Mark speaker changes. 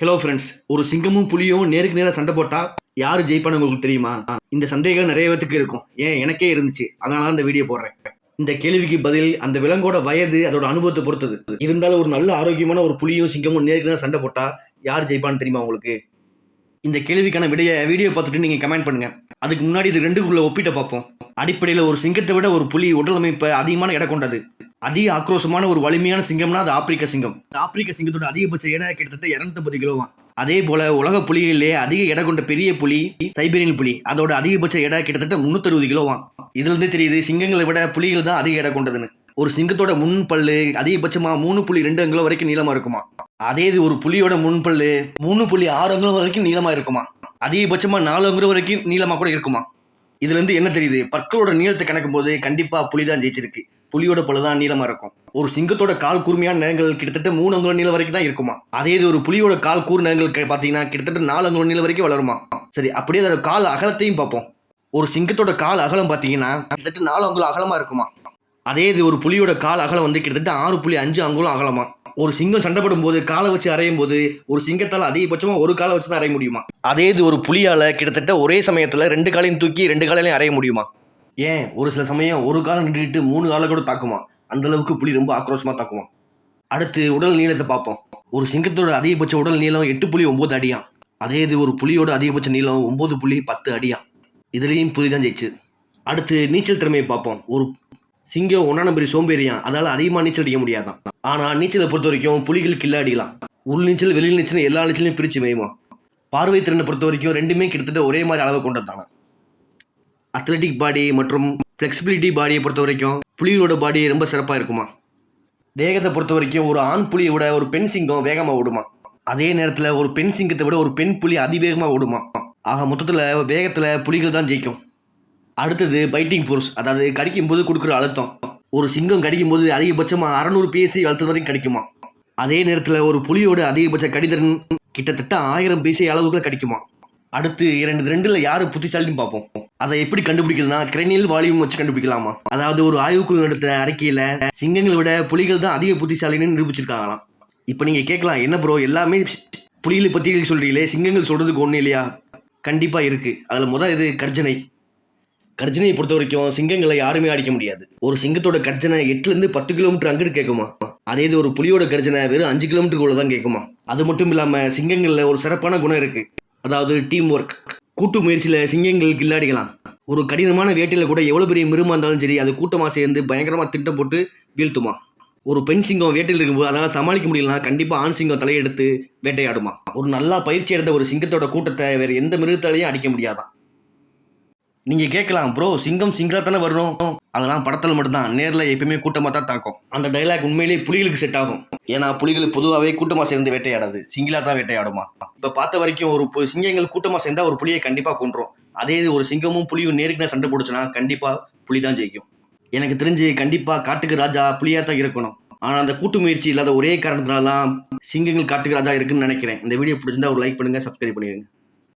Speaker 1: Hello friends ஒரு சிங்கமும் புலியும் நேருக்கு நேராக சண்டை போட்டால் யார் ஜெயிப்பான்னு உங்களுக்கு தெரியுமா? இந்த சந்தேகம் நிறைய பேத்துக்கு இருக்கும். ஏன்? எனக்கே இருந்துச்சு. அதனால தான் இந்த வீடியோ போடுறேன். இந்த கேள்விக்கு பதில் அந்த விலங்கோட வயது அதோட அனுபவத்தை பொறுத்தது. இருந்தாலும் ஒரு நல்ல ஆரோக்கியமான ஒரு புலியும் சிங்கமும் நேருக்கு நேராக சண்டை போட்டால் யார் ஜெயிப்பான்னு தெரியுமா உங்களுக்கு? இந்த கேள்விக்கான விடைய வீடியோ பார்த்துட்டு நீங்கள் கமெண்ட் பண்ணுங்கள் அதுக்கு முன்னாடி இது ரெண்டுக்குள்ளே ஒப்பிட்ட பார்ப்போம். அடிப்படையில் ஒரு சிங்கத்தை விட ஒரு புலி உடல் அமைப்பு அதிகமான இடம் கொண்டது. அதிக ஆக்ரோஷமான ஒரு வலிமையான சிங்கம்னா அது ஆப்பிரிக்க சிங்கம். ஆப்பிரிக்க சிங்கத்தோட அதிகபட்ச எடை கிட்டத்தட்ட இரநூத்தம்பது கிலோவான் அதே போல உலக புலிகளிலே அதிக எடை கொண்ட பெரிய புலி சைபீரியன் புலி அதோட அதிகபட்ச எடை கிட்டத்தட்ட முன்னூத்தறுபது கிலோவா இதுல இருந்து தெரியுது சிங்கங்களை விட புலிகள் தான் அதிக எடை கொண்டதுன்னு. ஒரு சிங்கத்தோட முன் பல்லு அதிகபட்சமா மூணு புள்ளி ரெண்டு அங்குலம் வரைக்கும் நீளமா இருக்குமா? அதே இது ஒரு புலியோட முன் பல்லு மூணு புள்ளி ஆறு அங்குலம் வரைக்கும் நீளமா இருக்குமா? அதிகபட்சமா நாலு அங்குலம் வரைக்கும் நீளமா கூட இருக்குமா? இதுல இருந்து என்ன தெரியுது? பற்களோட நீளத்தை கணக்கும் போது கண்டிப்பா புலி தான் ஜெயிச்சிருக்கு. புலியோட பழுதான் தான் நீளமா இருக்கும். ஒரு சிங்கத்தோட கால் கூர்மையான நேரங்கள் கிட்டத்தட்ட மூணு அங்குல நீளம் வரைக்கும் தான் இருக்குமா? அதே இது ஒரு புலியோட கால் கூர் நேரங்கள் பார்த்தீங்கன்னா பாத்தீங்கன்னா கிட்டத்தட்ட நாலு அங்குல நீளம் வரைக்கும் வளருமா? சரி அப்படியே அதோட கால் அகலத்தையும் பார்ப்போம். ஒரு சிங்கத்தோட கால் அகலம் பாத்தீங்கன்னா கிட்டத்தட்ட நாலு அங்குலம் அகலமா இருக்குமா? அதே இது ஒரு புலியோட கால் அகலம் வந்து கிட்டத்தட்ட ஆறு புள்ளி அஞ்சு அங்குலம் அகலமா? ஒரு சிங்கம் சண்டைப்படும் போது காலை வச்சு அரையும் போது ஒரு சிங்கத்தால் அதிகபட்சமா ஒரு காலை வச்சு தான் அறைய முடியுமா? அதே இது ஒரு புலியால கிட்டத்தட்ட ஒரே சமயத்துல ரெண்டு காலையும் தூக்கி ரெண்டு காலையிலையும் அறைய முடியுமா? ஏன்? ஒரு சில சமயம் ஒரு காலம் நின்றுட்டு மூணு காலம் கூட தாக்குமா? அந்த அளவுக்கு புலி ரொம்ப ஆக்ரோஷமாக தாக்குமா? அடுத்து உடல் நீளத்தை பார்ப்போம். ஒரு சிங்கத்தோட அதிகபட்ச உடல் நீளம் எட்டு புள்ளி ஒம்பது அடியா? அதே இது ஒரு புலியோட அதிகபட்ச நீளம் ஒம்பது புள்ளி பத்து அடியா? இதுலேயும் புலி தான் ஜெயிச்சு. அடுத்து நீச்சல் திறமையை பார்ப்போம். ஒரு சிங்கம் ஒன்றா நம்பரி சோம்பேறியான் அதால் அதிகமாக நீச்சல் அடிக்க முடியாதான். ஆனால் நீச்சலை பொறுத்த வரைக்கும் புலிகள் கில்ல அடிக்கலாம். உள் நீச்சல் வெளியில் நீச்சல் எல்லா நீச்சலையும் பிரித்து மேயுமா? பார்வை திறனை பொறுத்த வரைக்கும் ரெண்டுமே கிட்டத்தட்ட ஒரே மாதிரி அளவு கொண்டதாங்க அத்லட்டிக் பாடி மற்றும் ஃப்ளெக்சிபிலிட்டி பாடியை பொறுத்த வரைக்கும் புலிகளோட பாடி ரொம்ப சிறப்பாக இருக்குமா? வேகத்தை பொறுத்த வரைக்கும் ஒரு ஆண் புலியை விட ஒரு பெண் சிங்கம் வேகமாக ஓடுமா? அதே நேரத்தில் ஒரு பெண் சிங்கத்தை விட ஒரு பெண் புலி அதிவேகமாக ஓடுமா? ஆக மொத்தத்தில் வேகத்தில் புலிகள் தான் ஜெயிக்கும். அடுத்தது பைட்டிங் ஃபோர்ஸ் அதாவது கடிக்கும் போது கொடுக்குற அழுத்தம். ஒரு சிங்கம் கடிக்கும் போது அதிகபட்சமாக அறநூறு பிஎஸ்சி அழுத்தம் வரைக்கும் கிடைக்குமா? அதே நேரத்தில் ஒரு புலியோட அதிகபட்ச கடிதன் கிட்டத்தட்ட ஆயிரம் பிஎஸ்சி அளவுக்குள்ள கிடைக்குமா? அடுத்து இரண்டு ரெண்டில் யார் புத்திசாலின்னு பார்ப்போம். அதை எப்படி கண்டுபிடிக்கிறதுனா கிரெனியல் வால்யூம் வச்சு கண்டுபிடிக்கலாமா? அதாவது ஒரு ஆய்வுக்குழு எடுத்த அறிக்கையில் சிங்கங்களை விட புலிகள் தான் அதிக புத்திசாலின்னு நிரூபிச்சிருக்காங்களாம். இப்போ நீங்கள் கேட்கலாம் என்ன ப்ரோ எல்லாமே புலிகளை பற்றி சொல்கிறீங்களே சிங்கங்கள் சொல்கிறதுக்கு ஒன்றும் இல்லையா? கண்டிப்பாக இருக்குது அதில் முதல் இது கர்ஜனை. கர்ஜனையை பொறுத்த வரைக்கும் சிங்கங்களை யாருமே அடிக்க முடியாது. ஒரு சிங்கத்தோட கர்ஜனை எட்டுலேருந்து பத்து கிலோமீட்டர் அங்கிட்டு கேட்குமா? அதே இது ஒரு புலியோட கர்ஜனை வெறும் அஞ்சு கிலோமீட்டருக்குள்ளே தான் கேட்குமா? அது மட்டும் இல்லாமல் சிங்கங்களில் ஒரு சிறப்பான குணம் இருக்குது அதாவது டீம் ஒர்க் கூட்டு முயற்சியில் சிங்கங்கள் கில்லாடிக்கலாம் ஒரு கடினமான வேட்டையில் கூட எவ்வளோ பெரிய மிருமா இருந்தாலும் சரி அது கூட்டமாக சேர்ந்து பயங்கரமாக திட்டம் போட்டு வீழ்த்துமா? ஒரு பெண் சிங்கம் வேட்டையில் இருக்கும்போது அதனால் சமாளிக்க முடியலனா கண்டிப்பாக ஆண் சிங்கம் தலையெடுத்து வேட்டையாடுமா? ஒரு நல்லா பயிற்சி எடுத்த ஒரு சிங்கத்தோட கூட்டத்தை வேறு எந்த மிருகத்தாலையும் அடிக்க முடியாதான். நீங்கள் கேட்கலாம் ப்ரோ சிங்கம் சிங்களா தானே வரணும்? அதெல்லாம் படத்தில் மட்டும்தான். நேரில் எப்பயுமே கூட்டமாக தான் தாக்கும். அந்த டைலாக் உண்மையிலேயே புலிகளுக்கு செட் ஆகும். ஏன்னா புலிகள் பொதுவாகவே கூட்டமாக சேர்ந்து வேட்டையாடாது. சிங்கிளாக தான் வேட்டையாடுமா? இப்போ பார்த்த வரைக்கும் ஒரு பு- சிங்கங்கள் கூட்டமாக சேர்ந்தால் ஒரு புலியை கண்டிப்பாக கொன்றும். அதே இது ஒரு சிங்கமும் புலியும் நேருக்கு சண்டை போடுச்சுன்னா கண்டிப்பாக புலி தான் ஜெயிக்கும். எனக்கு தெரிஞ்சு கண்டிப்பாக காட்டுக்கு ராஜா புலியாக தான் இருக்கணும். ஆனால் அந்த கூட்டு முயற்சி இல்லாத ஒரே காரணத்தினால தான் சிங்கங்கள் காட்டுக்கு ராஜா இருக்குன்னு நினைக்கிறேன். இந்த வீடியோ பிடிச்சிருந்தா ஒரு லைக் பண்ணுங்கள் சப்ஸ்கிரைப் பண்ணிடுங்க.